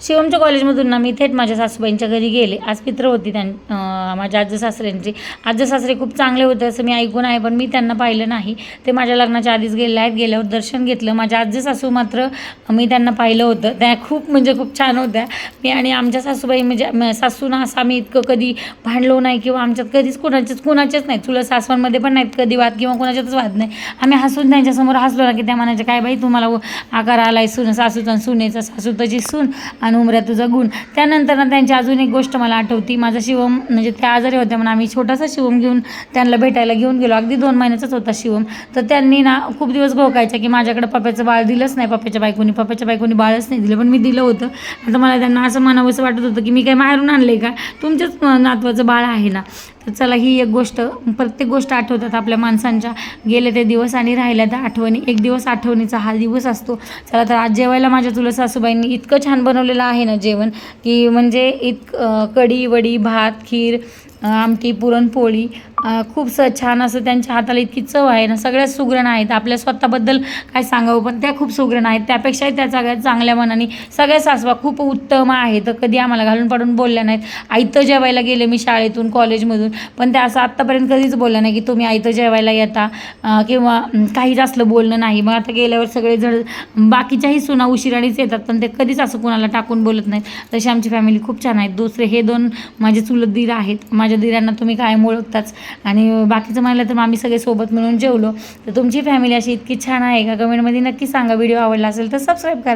शिवमच्या कॉलेजमधून ना मी थेट माझ्या सासूबाईंच्या घरी गेले. आज पित्र होती त्यां माझ्या आजी सासऱ्यांची. आजी सासरे खूप चांगले होते असं मी ऐकून आहे पण मी त्यांना पाहिलं नाही. ते माझ्या लग्नाच्या आधीच गेले आहेत. गेल्यावर दर्शन घेतलं. माझ्या आजी सासू मात्र मी त्यांना पाहिलं होतं. त्या खूप म्हणजे खूप छान होत्या. मी आणि आमच्या सासूबाई म्हणजे सासू ना असं आम्ही इतकं कधी भांडलो नाही किंवा आमच्यात कधीच कोणाचेच कोणाचेच नाही. तुला सासवांमध्ये पण नाहीत कधी वाद किंवा कोणाच्यातच वाद नाही. आम्ही हसून त्यांच्यासमोर हसलो ना की त्या म्हणायच्या काय बाई तुम्हाला आकार आकार आहे सुन सासूचा सुनेचा. सासू तशी सून आणि उमऱ्या तुझा गुण. त्यानंतर ना त्यांची अजून एक गोष्ट मला आठवती. माझा शिवम म्हणजे त्या आजारी होत्या म्हणून आम्ही छोटासा शिवम घेऊन त्यांना भेटायला घेऊन गेलो. अगदी दोन महिन्याचाच होता शिवम. तर त्यांनी ना खूप दिवस घोकायच्या की माझ्याकडे पप्याचं बाळ दिलंच नाही पप्याच्या बायकोनी. पप्याच्या बायकोनी बाळच नाही दिलं पण मी दिलं होतं. आता मला त्यांना असं म्हणावंसं वाटत होतं की मी काय माहेरून आणलं का? तुमच्याच नातवाचं बाळ आहे ना. तर चला ही एक गोष्ट प्रत्येक गोष्ट आठवतात आपल्या माणसांच्या. गेले ते दिवस आणि राहिल्या त्या आठवणी. एक दिवस आठवणीचा हा दिवस असतो. चला तर आज जेवायला माझ्या तुला सासूबाईंनी इतकं छान बनवलेलं आहे ना जेवण? की म्हणजे इत कढी वडी भात खीर आमटी पुरणपोळी खूप स छान असं त्यांच्या हाताला इतकी चव आहे ना सगळ्याच सुगरण आहेत. आपल्या स्वतःबद्दल काय सांगावं पण त्या खूप सुगरण आहेत. त्यापेक्षाही त्या सगळ्यात चांगल्या मनाने सगळ्या सासवा खूप उत्तम आहे तर कधी आम्हाला घालून पाडून बोलल्या नाहीत. आयतं जेवायला गेले मी शाळेतून कॉलेजमधून पण त्या असं आत्तापर्यंत कधीच बोलल्या नाही की तुम्ही आयतं जेवायला येता किंवा काहीच असलं बोलणं नाही. मग आता गेल्यावर सगळे जण बाकीच्याही सुना उशिराणीच येतात पण ते कधीच असं कुणाला टाकून बोलत नाहीत. तशी आमची फॅमिली खूप छान आहेत. दुसरे हे दोन माझे चुलत दीर आहेत. माझ्या दिरांना तुम्ही कायम ओळखताच आणि बाकीचं म्हटलं तर मग आम्ही सगळे सोबत मिळून जेवलो. तर तुमची फॅमिली अशी इतकी छान आहे का? कमेंटमध्ये नक्की सांगा. व्हिडिओ आवडला असेल तर सबस्क्राईब करा.